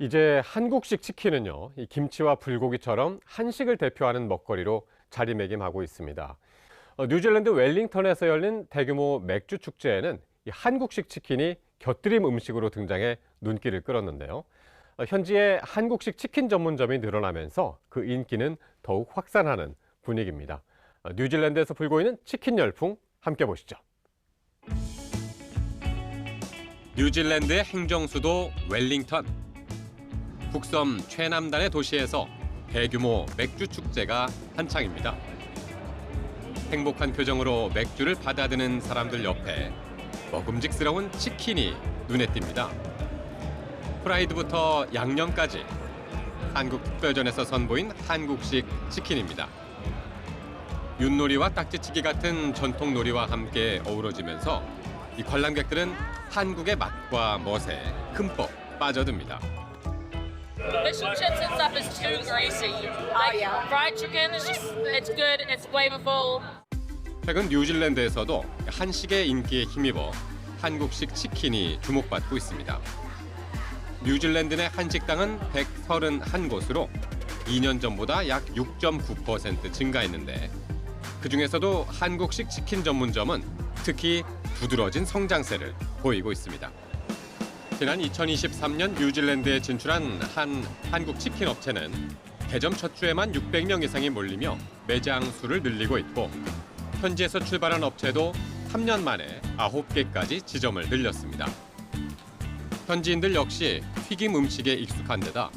이제 한국식 치킨은요, 이 김치와 불고기처럼 한식을 대표하는 먹거리로 자리매김하고 있습니다. 어, 뉴질랜드 웰링턴에서 열린 대규모 맥주 축제에는 이 한국식 치킨이 곁들임 음식으로 등장해 눈길을 끌었는데요. 어, 현지에 한국식 치킨 전문점이 늘어나면서 그 인기는 더욱 확산하는 분위기입니다. 어, 뉴질랜드에서 불고 있는 치킨 열풍 함께 보시죠. 뉴질랜드의 행정수도 웰링턴. 북섬 최남단의 도시에서 대규모 맥주 축제가 한창입니다. 행복한 표정으로 맥주를 받아드는 사람들 옆에 먹음직스러운 치킨이 눈에 띕니다. 프라이드부터 양념까지 한국 특별전에서 선보인 한국식 치킨입니다. 윷놀이와 딱지치기 같은 전통 놀이와 함께 어우러지면서 이 관람객들은 한국의 맛과 멋에 흠뻑 빠져듭니다. Fish and chips and stuff is too greasy. Like fried chicken is just it's good, it's flavorful. 최근 뉴질랜드에서도 한식의 인기에 힘입어 한국식 치킨이 주목받고 있습니다. 뉴질랜드 내 한식당은 131곳으로 2년 전보다 약 6.9% 증가했는데 그 중에서도 한국식 치킨 전문점은 특히 두드러진 성장세를 보이고 있습니다. 지난 2023년 뉴질랜드에 진출한 한 한국 치킨 업체는 개점 첫 주에만 600명 이상이 몰리며 매장 수를 늘리고 있고 현지에서 출발한 업체도 3년 만에 9개까지 지점을 늘렸습니다. 현지인들 역시 튀김 음식에 익숙한 데다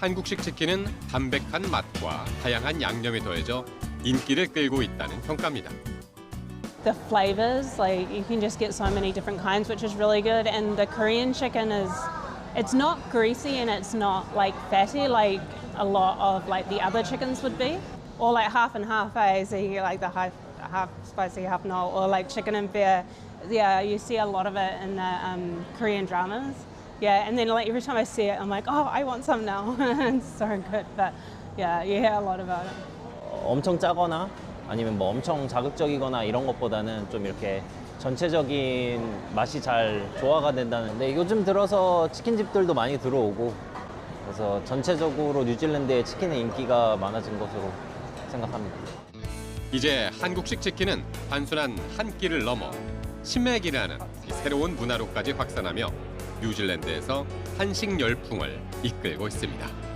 한국식 치킨은 담백한 맛과 다양한 양념이 더해져 인기를 끌고 있다는 평가입니다. the flavors like you can just get so many different kinds which is really good and the korean chicken is it's not greasy and it's not like fatty like a lot of like the other chickens would be or like half and half eh? so you get like the half, half spicy half not or like chicken and beer yeah you see a lot of it in the um, korean dramas yeah and then like every time i see it i'm like oh i want some now it's so good but yeah you hear a lot about it 엄청 짜거나 아니면 뭐 엄청 자극적이거나 이런 것보다는 좀 이렇게 전체적인 맛이 잘 조화가 된다는데 요즘 들어서 치킨집들도 많이 들어오고 그래서 전체적으로 뉴질랜드의 치킨의 인기가 많아진 것으로 생각합니다. 이제 한국식 치킨은 단순한 한 끼를 넘어 치맥이라는 이 새로운 문화로까지 확산하며 뉴질랜드에서 한식 열풍을 이끌고 있습니다.